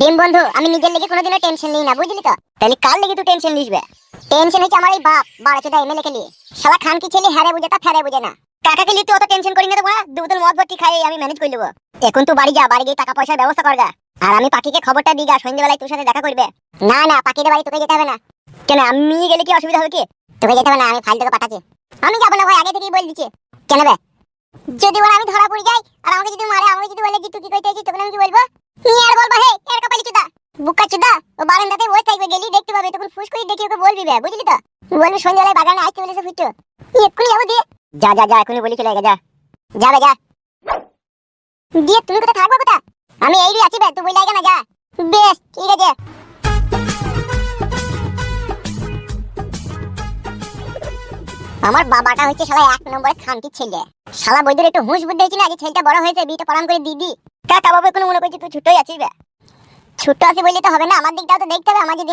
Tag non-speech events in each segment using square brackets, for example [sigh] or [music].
ডিম বন্ধু, আমি নিজের লেগে কোনোদিনও টেনশন নিই না, বুঝলি তো? তাহলে কার লেগে তুই টেনশন নিসবে? টেনশন হচ্ছে আমার এই বাপ বাড়াচ্ছে তাই এমএলএ খেলি শালা খান কি ছেলে হ্যারে বুঝে তা ফেরে বুঝে না। কাকাকে লিয়ে তুই অত টেনশন করি না তো দু বোতল মদ ভর্তি খাই, আমি ম্যানেজ করে নেব। এখন তুই বাড়ি যা, বাড়ি গিয়ে টাকা পয়সার ব্যবস্থা করগা আর আমি পাখিকে খবরটা দিগা সন্ধ্যেবেলায় তোর সাথে দেখা করবে। না না, পাখিদের বাড়ি তোকে যেতে হবে না। কেন, আমি গেলে কি অসুবিধা হবে কি? তোকে যেতে হবে না, আমি ফাইল তোকে পাঠাচ্ছি। আমি যাব না ভাই, আগে থেকেই বলে দিচ্ছি। কেন বে? যদি ওরা আমি ধরা পড়ে যাই, আর আমাকে যদি মারে, আমাকে যদি বলে যে, তুই কি কইতে আছিস তখন আমি কি বলব? নি বলব হে এর চুদা বুকা চুদা, ও বারান্দাতে থাকবে, গেলি দেখতে পাবে, তখন ফুস করে দেখি ওকে বলবি বে বুঝলি তো? বলবি বাগানে বলেছে ফুটো। দিয়ে? যা যা যা বলি যা। যা। দিয়ে তুমি আমি এই আছি বে তুই বলে না, যা। বেশ, ঠিক আছে। আমার বাবাটা হচ্ছে শালা এক নম্বরের খানটি ছেলে। শালা বৈদ্যুর একটু হুঁশ বুদ্ধি হয়েছিল আজ ছেলেটা বড় হয়েছে, বিয়েটা পালন করে দিদি বাবু কোনো মনে করছি তুই ছোটই আছিস বে। ছোট বললে তো হবে না, আমার দিকটাও তো দেখতে হবে, আমার যে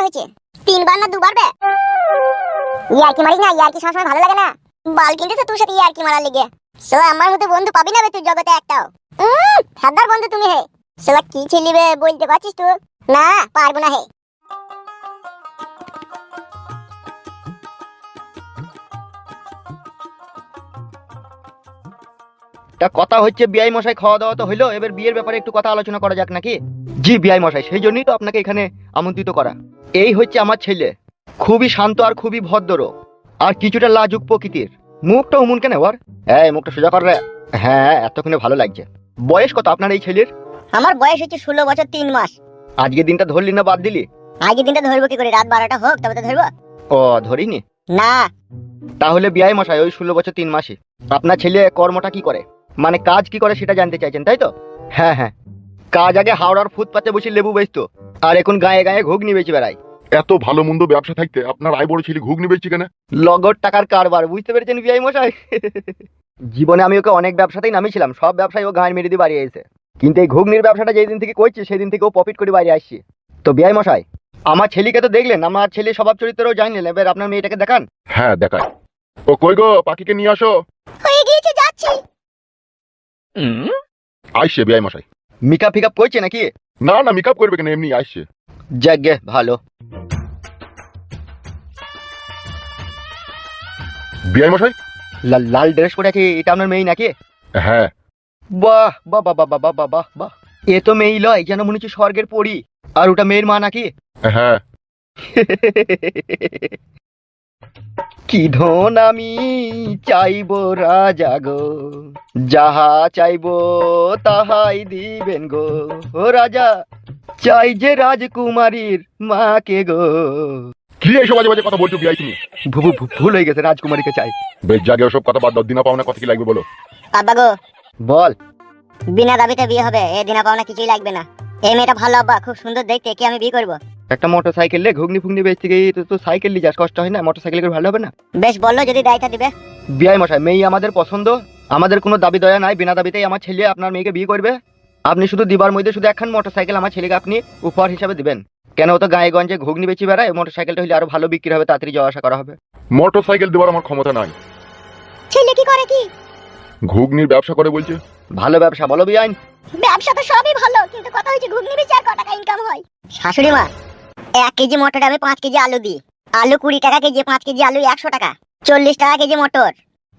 হয়েছে। তিনবার না দুবার বে। না ভালো লাগে না। বাল কিনতেছে তোর সাথে ইয়ার্কি মারার লেগে। শালা আমার মতো বন্ধু পাবি না বে তুই জগতে একটাও। হ্যাঁ বন্ধু তুমি হে। শালা কি ছেলে বলতে পারছিস তুই? না, পারব না হে। তা কথা হচ্ছে বিআই মশাই খাওয়া দাওয়া তো হইল এবার বিয়ের ব্যাপারে একটু কথা আলোচনা করা যাক নাকি? জি বিআই মশাই সেই জন্যই তো আপনাকে এখানে আমন্ত্রিত করা। এই হচ্ছে আমার ছেলে খুবই শান্ত আর খুবই ভদ্র আর কিছুটা লাজুক প্রকৃতির। মুখটা উমুন কেন ওর? হ্যাঁ মুখটা সোজা কর রে। হ্যাঁ এতক্ষণে ভালো লাগছে। বয়স কত আপনার এই ছেলের? আমার বয়স হচ্ছে ষোলো বছর তিন মাস। আজকে দিনটা ধরলি না বাদ দিলি? আগে দিনটা ধরবো কি করে? রাত বারোটা হোক তবে তো ধরবো। ও ধরিনি? না। তাহলে বিআই মশাই ওই ষোলো বছর তিন মাসে আপনার ছেলে কর্মটা কি করে? মানে কাজ কি করে সেটা জানতে চাইছেন তাই তো? হ্যাঁ হ্যাঁ। কাজ আগে হাওড়ার ফুটপাতে বসে লেবু বেচতো আর এখন গায়ে গায়ে ঘুগনি বেচে বেড়ায়। এত ভালো মন্দ ব্যবসা থাকতে আপনার আয় বড় ছেলে ঘুগনি বেচছি কেন? লগর টাকার কারবার বুঝতে পেরেছেন বিআই মশাই? জীবনে আমি ওকে অনেক ব্যবসাতেই নামিয়েছিলাম সব ব্যবসায় ও গাঁয়ের মেরে দিয়ে বাড়ি এসে কিন্তু এই ঘুগনির ব্যবসাটা যেদিন থেকে করছি সেদিন থেকে ও প্রফিট করে বাইরে আসছে। তো বিআই মশাই আমার ছেলেকে তো দেখলেন আমার ছেলে স্বভাব চরিত্রও জানলেন এবার আপনার মেয়েটাকে দেখান। হ্যাঁ দেখায় ও কই গো পাখিকে নিয়ে আসো। হয়ে গিয়েছে যাচ্ছি। আইসে বিআই মশাই। মিকা ফিকাপ করছে নাকি? না না মেকআপ করবে কেন? এমনি আইসে। যাগে ভালো। বিআই মশাই? লাল লাল ড্রেস পরে আছে এটা আপনার মেয়ে নাকি? হ্যাঁ। বাহ বাহ বাহ বাহ বাহ বাহ বাহ বাহ। বাহ এ তো মেয়ে লয় যেন মনে হচ্ছে স্বর্গের পরি। আর ওটা মেয়ের মা নাকি? হ্যাঁ। [laughs] কি ধন আমি চাইব রাজা গো? যাহা চাইব তাহাই দিবেন গো। ও রাজা চাই যে রাজকুমারীর মাকে গো। কি বাজে কথা বলছো বিআই তুমি? ভু- ভুল হয়ে গেছে রাজকুমারীকে চাই। বেশ জাগে ওসব কথা বাদ দাও। দিনা পাওনা কথা কি লাগবে বলো? আব্বা গো। বল। বিনা দাবিতে বিয়ে হবে এ দিনা পাওনা কিছুই লাগবে না। এই মেয়েটা ভালো আব্বা খুব সুন্দর দেখতে আমি বিয়ে করব? একটা মোটর সাইকেল লে ঘুগনি ফুগনি বেচতে গিয়ে তো তো সাইকেল নিয়ে যাস কষ্ট হয় না? মোটর সাইকেল করে ভালো হবে না? বেশ বলল যদি দায়িত্ব দিবে। বিয়াই মশাই মেয়ে আমাদের পছন্দ। আমাদের কোনো দাবি দয়া নাই বিনা দাবিতেই আমার ছেলে আপনার মেয়েকে বিয়ে করবে। আপনি শুধু দিবার মধ্যে শুধু একখান মোটর সাইকেল আমার ছেলেকে আপনি উপহার হিসাবে দিবেন। কেন ও তো গায়ে গঞ্জে ঘুগনি বেচি বেড়ায় মোটর সাইকেলটা হলে আরও ভালো বিক্রি হবে তাড়াতাড়ি যাওয়া আসা করা হবে। মোটর সাইকেল দেওয়ার আমার ক্ষমতা নাই। ছেলে কি করে কি? ঘুগনির ব্যবসা করে বলছে। ভালো ব্যবসা বলো বিয়াইন ব্যবসা তো সবই ভালো কিন্তু কথা হচ্ছে ঘুগনি বেচে আর ক টাকা ইনকাম হয়? শাশুড়ি মা এক কেজি মটরে আমি পাঁচ কেজি আলু দিই। আলু কুড়ি টাকা কেজি পাঁচ কেজি আলু একশো টাকা। চল্লিশ টাকা কেজি মটর।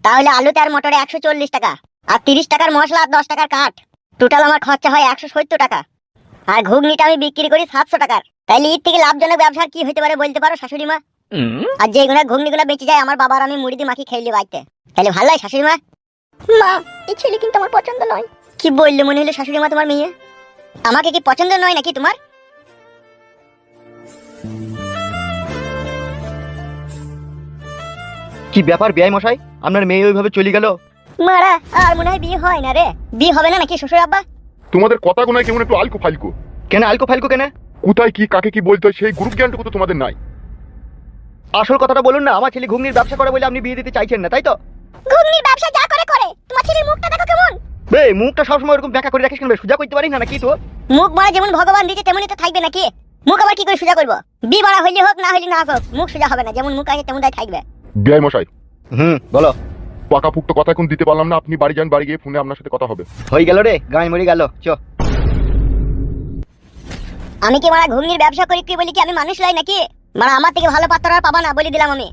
তাহলে আলুতে আর মটরে একশো চল্লিশ টাকা। আর তিরিশ টাকার মশলা আর দশ টাকার কাঠ। টোটাল আমার খরচা হয় একশো সত্তর টাকা। আর ঘুগনিটা আমি বিক্রি করি সাতশো টাকার। তাইলে এর থেকে লাভজনক ব্যবসা কি হতে পারে বলতে পারো শাশুড়ি মা? আর যেগুলো ঘুগনিগুলো বেঁচে যায় আমার বাবার আমি মুড়ি দিয়ে মাখি খেয়ে বাড়িতে। তাহলে ভালো হয় শাশুড়ি মা? মা এই ছেলে কিন্তু আমার পছন্দ নয়। কি বললে মনে হলো শাশুড়ি মা তোমার মেয়ে? আমাকে কি পছন্দ নয় নাকি তোমার? কি ব্যাপার বিয়াই মশাই? আপনার মেয়ে ওইভাবে চলে গেল? মারা আর মনে হয় বিয়ে হয় না রে। বিয়ে হবে না নাকি শ্বশুর আব্বা? তোমাদের কথা গোনায় কেমন একটু আলকো ফালকো? কেন আলকো ফালকো কেন? কোথায় কি কাকে কি বলতে হয় সেই গ্রুপ জ্ঞানটুকু তো তোমাদের নাই। আসল কথাটা বলুন না আমার ছেলে ঘুগনির ব্যবসা করে বলে আপনি বিয়ে দিতে চাইছেন না তাই তো? ঘুগনির ব্যবসা যা করে করে। তোমার ছেলের মুখটা দেখো কেমন? বে মুখটা সবসময় এরকম ব্যাখ্যা করে রাখিস কেন বে? সোজা করতে পারিস না নাকি তো? মুখ মারা যেমন ভগবান দিয়েছে তেমনই তো থাকবে নাকি? মুখ আবার কি করে সোজা করব? বি বাড়া হইলে হোক না হইলে না হোক মুখ সোজা হবে না। যেমন মুখ আছে তেমন থাকবে। বিআই মশাই। হুম। বলো। পাকাপুক্ত কথা এখন দিতে পারলাম না আপনি বাড়ি যান বাড়ি গিয়ে ফোনে আপনার সাথে কথা হবে। হয়ে গেল রে গায়ে মরে গেল চ। আমি কি মারা ঘুগনির ব্যবসা করি কি বলি কি আমি মানুষ লাই নাকি? মারা আমার থেকে ভালো পাত্র আর পাবা না বলে দিলাম আমি।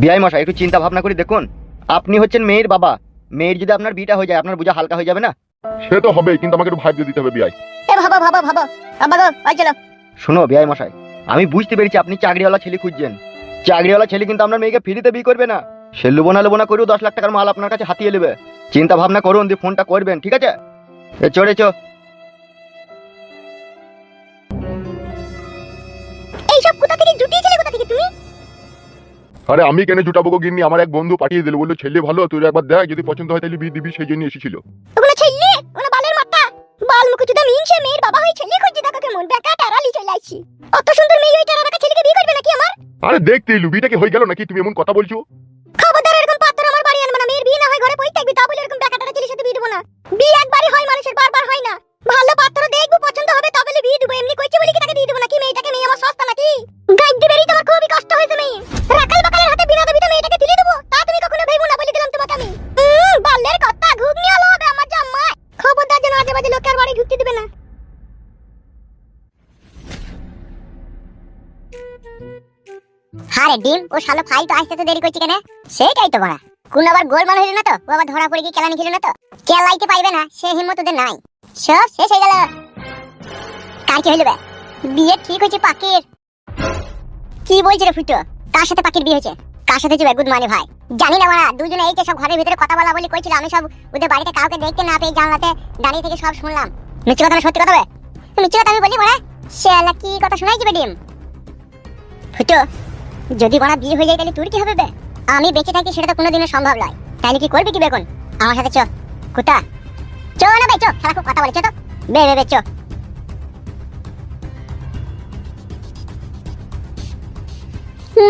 বিআই মশাই একটু চিন্তা ভাবনা করে দেখুন। আপনি হচ্ছেন মেয়ের বাবা। মেয়ের যদি আপনার বিটা হয়ে যায় আপনার বোঝা হালকা হয়ে যাবে না? সে তো হবেই কিন্তু আমাকে একটু ভাবতে দিতে হবে বিআই। এ ভাবো ভাবো ভাবো। বাবা গো ওই চলো। শোনো বিআই মশাই আমি বুঝতে পেরেছি আপনি চাকরিওয়ালা ছেলে খুঁজছেন। চাকরিওয়ালা ছেলে কিন্তু আপনার মেয়েকে ফ্রিতে বিয়ে করবে না। সে লোবনা লোবনা করেও দশ লাখ টাকার মাল আপনার কাছে হাতিয়ে নেবে। চিন্তা ভাবনা করুন দিয়ে ফোনটা করবেন ঠিক আছে? এ চড়ে চো। এইসব কোথা থেকে জুটিয়েছিলে কোথা থেকে তুমি? আরে আমি কেন জুটাবো গো গিন্নি? আমার এক বন্ধু পাঠিয়ে দিল বলল ছেলে ভালো তুই একবার দেখ যদি পছন্দ হয় তাহলে বিয়ে দিবি সেই জন্য এসেছিল। ওগুলো ছেলে? ওগুলো বালের মাথা। বাল মুখ মিনছে মেয়ের বাবা হয়ে ছেলে খুঁজছে দেখো কেমন বেকা টারালি চলে অত সুন্দর মেয়ে আরে দেখতে এলু বিয়েটা কি হয়ে গেল নাকি? তুমি এমন কথা বলছো? খবরদার এরকম পাত্র আমার বাড়ি আনবে না। মেয়ের বিয়ে না হয়, ঘরে বই থাকবি তা বলে এরকম বেকা টারা ছেলের সাথে বিয়ে দেবো না। বিয়ে একবারই হয়, মানুষের বারবার হয় না। ভালো পাত্র দেখব, পছন্দ হবে তবে বিয়ে দেবো। এমনি কইছে বলি কি তাকে দিয়ে দেবো নাকি? মেয়েটাকে মেয়ে আমার সস্তা নাকি? গাইড দিবেরই তোমার খুবই কষ্ট হয়েছে মেয়ে। রাখাল বাকালের হাতে বিনা দাবিতে মেয়েটাকে দিলে দেবো? তা তুমি কখনো ভেবো না বলে দিলাম তোমাকে আমি। বালের কথা, ঘুগনি হলো হবে আমার জাম্মা খবরদার যেন আজে বাজে লোকের বাড়ি ঢুকতে দিবে না। ডিম ও শালো ফাইল তো আসতে তো দেরি করছে কেন? সেটাই তো বড়া কোন আবার গোল মান হইল না তো? ও আবার ধরা পড়ে গিয়ে কেলানি খেলো না তো? কেলাইতে পাইবে না, সে হিম্মত ওদের নাই। সব শেষ হয়ে গেল। কার কি হইল বে? বিয়ে ঠিক হয়েছে পাকির। কি বলছে রে ফুটো? কার সাথে পাকির বিয়ে হয়েছে? কার সাথে হয়েছে গুড মানে ভাই? জানি না মারা, দুজনে এই যে সব ঘরের ভিতরে কথা বলা বলি কইছিল, আমি সব ওদের বাড়িতে কাউকে দেখতে না পেয়ে জানলাতে দাঁড়িয়ে থেকে সব শুনলাম। মিথ্যে কথা না সত্যি কথা বে? মিথ্যে কথা আমি বলি বড়া শালা কি কথা শোনাই যাবে ডিম? ফুটো যদি বড়া বিয়ে হয়ে যায় তাহলে তোর কি হবে বে? আমি বেঁচে থাকি সেটা তো কোনোদিনও সম্ভব নয়। তাইলে কি করবি কি বেগুন? আমার সাথে চ কুতা চ না বে চ খেলা খুব কথা বলে তো। বে বে বে চ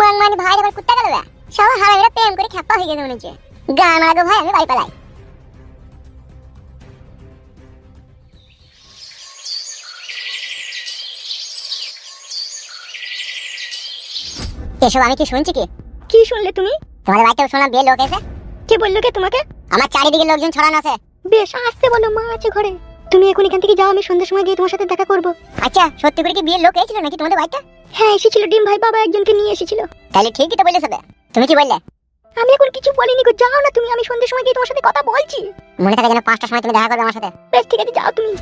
মান মানে ভাই আবার কুত্তা গেল বে। সব হারামিরা প্রেম করে খেপা হয়ে গেছে মনে হচ্ছে। গান আগো ভাই, আমি বাড়ি পালাই। এসব আমি কি শুনছি কি? কি শুনলে তুমি? তোমাদের বাড়িতে শুনলাম বিয়ে লোক এসে? কে বলল কে তোমাকে? আমার চারিদিকে লোকজন ছড়ানো আছে। বেশ আসতে বলো মা আছে ঘরে। তুমি এখন এখান থেকে যাও আমি সন্ধ্যার সময় গিয়ে তোমার সাথে দেখা করব। আচ্ছা সত্যি করে কি বিয়ের লোক এসেছিল নাকি তোমাদের বাড়িতে? হ্যাঁ এসেছিল ডিম ভাই বাবা একজনকে নিয়ে এসেছিল। তাহলে ঠিকই তো বলে সবে তুমি কি বললে? আমি এখন কিছু বলিনি গো যাও না তুমি আমি সন্ধ্যার সময় গিয়ে তোমার সাথে কথা বলছি। মনে থাকে যেন পাঁচটার সময় তুমি দেখা করবে আমার সাথে। বেশ ঠিক আছে যাও তুমি।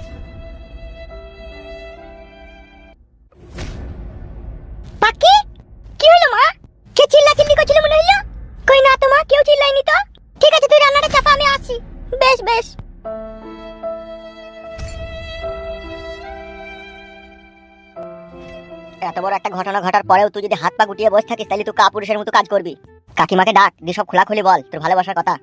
ঘটনা ঘটার পরেও তুই যদি হাত পা গুটিয়ে বসে থাকিস তাহলে তুই কাপুরুষের মতো কাজ করবি। কাকিমাকে ডাক দিয়ে সব খোলাখুলি বল তোর ভালোবাসার কথা।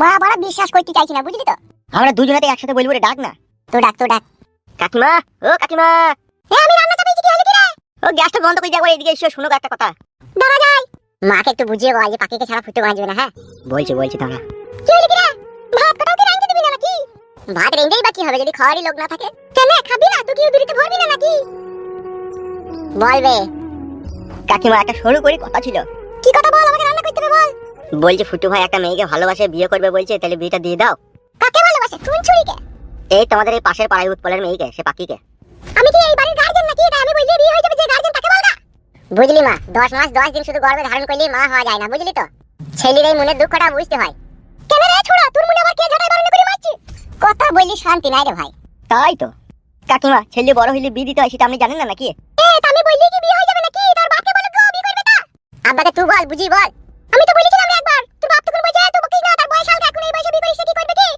মা বড় বিশ্বাস করতে চাইছি না বুঝলি তো? আমরা দুজনেতে একসাথে বলব রে ডাক না। তো ডাক তো ডাক। কাকিমা ও কাকিমা। এ আমি রান্না চাপাইছি কি হলো কি রে? ও গ্যাসটা বন্ধ করে যাব এদিকে এসে শোনো একটা কথা। দাঁড়া যাই মাকে একটু বুঝিয়ে বল যে পাখিকে ছাড়া ফুটে বাঁচবে না হ্যাঁ? বলছি বলছি দাঁড়া কি হলো কি রে? ভাত কোটাও কি রাঁধতে দিবি না নাকি? ভাত রেঁধেই বা কি হবে যদি খাওয়ারই লোক না থাকে। কেন খাবি না? তুই কি উদুরিতে ভরবি না নাকি? বলবে কাকিমা একটা সরু করে কথা ছিল। কি কথা বল আমাকে রান্না করতে হবে বল। বলছে ফুটু ভাই একটা মেয়েকে ভালোবাসে বিয়ে করবে বলছে তাহলে বিয়েটা দিয়ে দাও। কাকে ভালোবাসে? কোন ছুরিকে? এই তোমাদের এই পাশের পাড়ায় উৎপলের মেয়েকে সে পাকিকে আমি কি এই বাড়ির গার্জেন নাকি? এটা আমি বলছি বিয়ে হয়ে যাবে যে গার্জেন তাকে বল না বুঝলি মা দশ মাস দশ দিন শুধু গর্ভে ধারণ করলে মা হওয়া যায় না বুঝলি তো? ছেলের এই মনের দুঃখটা বুঝতে হয়। কেন রে ছোড়া তোর মনে আবার কে ঝাড়াই বারণ করে কথা বললি শান্তি নাই রে ভাই। তাই তো। কাকিমা ছেলে বড় হইলে বিয়ে দিতে হয় সেটা আপনি জানেন না নাকি? এ আমি বললি কি বিয়ে হয়ে যাবে নাকি? তোর বাপকে বলে গো বিয়ে করবে তা। আব্বাকে তুই বল বুঝি বল। আমি তো বলেছিলাম একবার তোর বাপ তখন বলছে তুই বকিস না তার বয়স হালকা এখন এই বয়সে বিয়ে করিস কি করবে কি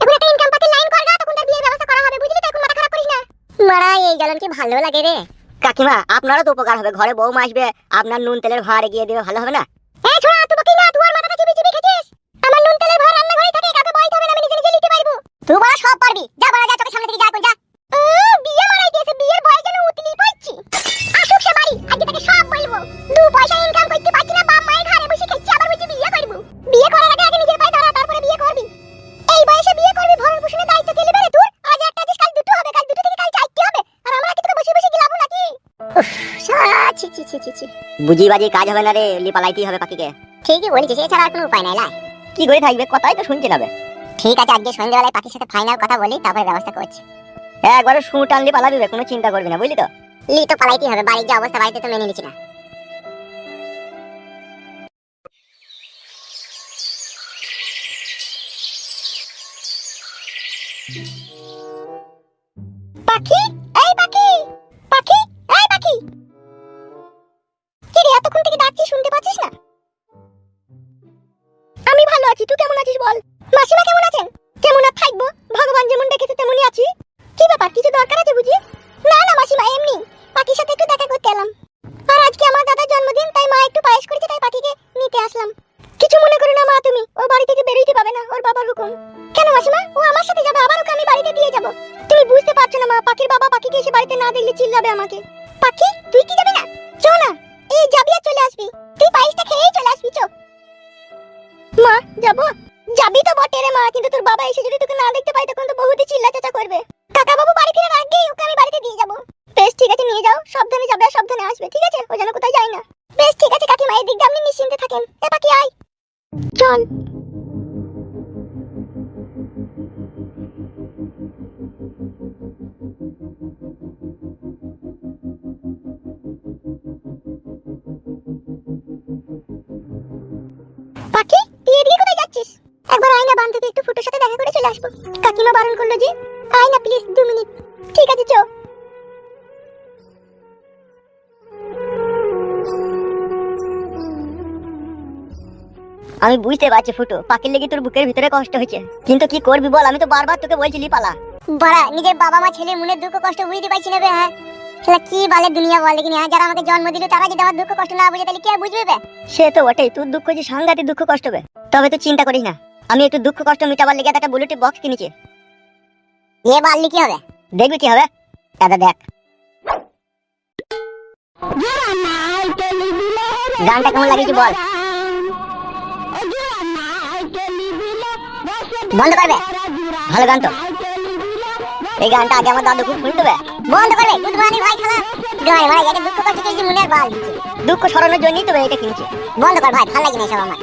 এখন একটা ইনকাম লাইন কর গা তখন তার বিয়ের ব্যবস্থা করা হবে বুঝলি তো? এখন মাথা খারাপ করিস না। মারা এই জ্বালন কি ভালো লাগে রে। কাকিমা আপনারও তো উপকার হবে ঘরে বউ আসবে আপনার নুন তেলের ভার এগিয়ে দিবে ভালো হবে না? এ ছোড়া তুই বকিস না তুই আর মাথাটা চিবি চিবি খেছিস আমার নুন তেলের ভার রান্না ঘরে থাকে কাউকে বলতে হবে না আমি নিজে নিজে নিতে পারব। তুই বড় সব পারবি। যা বড় যা চোখের সামনে থেকে যা এখন যা উম, বিয়ে মারাই দিয়েছে বিয়ের যেন উতলি পড়ছি। আসুক সে বাড়ি আজকে তাকে সব বলব। দু পয়সা ইনকাম করতে পারছি না বাপ মায়ের ঘরে বসে খাচ্ছি আবার বিয়ে করব। বিয়ে করার আগে আগে নিজের পায়ে দাঁড়া তারপরে বিয়ে করবি। এই বয়সে বিয়ে করবি ভরণ পোষণের দায়িত্ব কে নেবে রে তোর? আজ একটা দিস কাল দুটো হবে কাল দুটো থেকে কাল চারটে হবে। আর আমরা কি তোকে বসে বসে গিলাবো নাকি? ছি ছি ছি ছি ছি। বুঝি বাজি কাজ হবে না রে লিপালাইতেই হবে পাখিকে। ঠিকই বলেছিস এছাড়া আর কোনো উপায় নাই লাই। কি করে থাকবে কথাই তো শুনছি না ঠিক আছে আজকে সন্ধ্যাবেলায় পাখির সাথে ফাইনাল কথা বলি তারপরে ব্যবস্থা করছি। একবারে শু টানলে পালাবি বে, কোনো চিন্তা করবি না বুঝলি তো? লি তো পালাইতে হবে বাড়ির যে অবস্থা বাড়িতে তো মেনে নিচ্ছি না। পাখি? এই পাখি! পাখি? এই পাখি! কি রে এতক্ষণ থেকে ডাকছি শুনতে পাচ্ছিস না? আমি ভালো আছি তুই কেমন আছিস বল? মাসিমা কেমন আছেন? কেমন আর থাকব? চিল্লাবে আমাকে। পাখি, তুই কি যাবি না? চো না, এই যাবি আর চলে আসবি। তুই পায়েসটা খেয়েই চলে আসবি চো মা, যাব? যাবি তো বটে রে মা, কিন্তু তোর বাবা এসে যদি তোকে না দেখতে পাই তখন তো বহুতই চিল্লা চাচা করবে। কাকা বাবু বাড়ি ফিরে আগেই ওকে আমি বাড়িতে দিয়ে যাব। বেশ, ঠিক আছে, নিয়ে যাও। সাবধানে যাবে আর সাবধানে আসবে, ঠিক আছে? ও যেন কোথায় যায় না। বেশ, ঠিক আছে, কাকিমা এই দিয়ে আপনি নিশ্চিন্তে থাকেন। এ পাখি, আয়। চল। আমি বুঝতে পারছি ফুটো পাখির লেগে তোর বুকের ভিতরে কষ্ট হয়েছে। কিন্তু কি করবি বল আমি তো বারবার তোকে বলছি পালা বাড়া নিজের বাবা মা ছেলের মনে দুঃখ কষ্ট বুঝতে পারছি না বে হ্যাঁ? শালা কি বলে দুনিয়া বলে কিনা যারা আমাকে জন্ম দিল তারা যদি আমার দুঃখ কষ্ট না বুঝে তাহলে কি বুঝবে বে? সে তো বটেই তোর দুঃখ যে সাংঘাতিক দুঃখ কষ্ট বে। তবে তুই চিন্তা করিস না আমি একটু দুঃখ কষ্ট মিটাবার লেগে একটা বুলেটের বক্স কিনেছি। এ বাড়লি কি হবে। দেখবি কি হবে? দাদা দেখ। গানটা কেমন লাগিয়েছি বল? বন্ধ করবে। ভালো গান তো। এই গানটা আগে আমার দাদু খুব শুনতে বন্ধ করবে। গুড ভাই খালা। গায় ভাই এটা দুঃখ কষ্ট কিছু মনে আর বাল দুঃখ সরানোর জন্যই তো এটা কিনছে। বন্ধ কর ভাই, ভালো লাগে না সব আমার।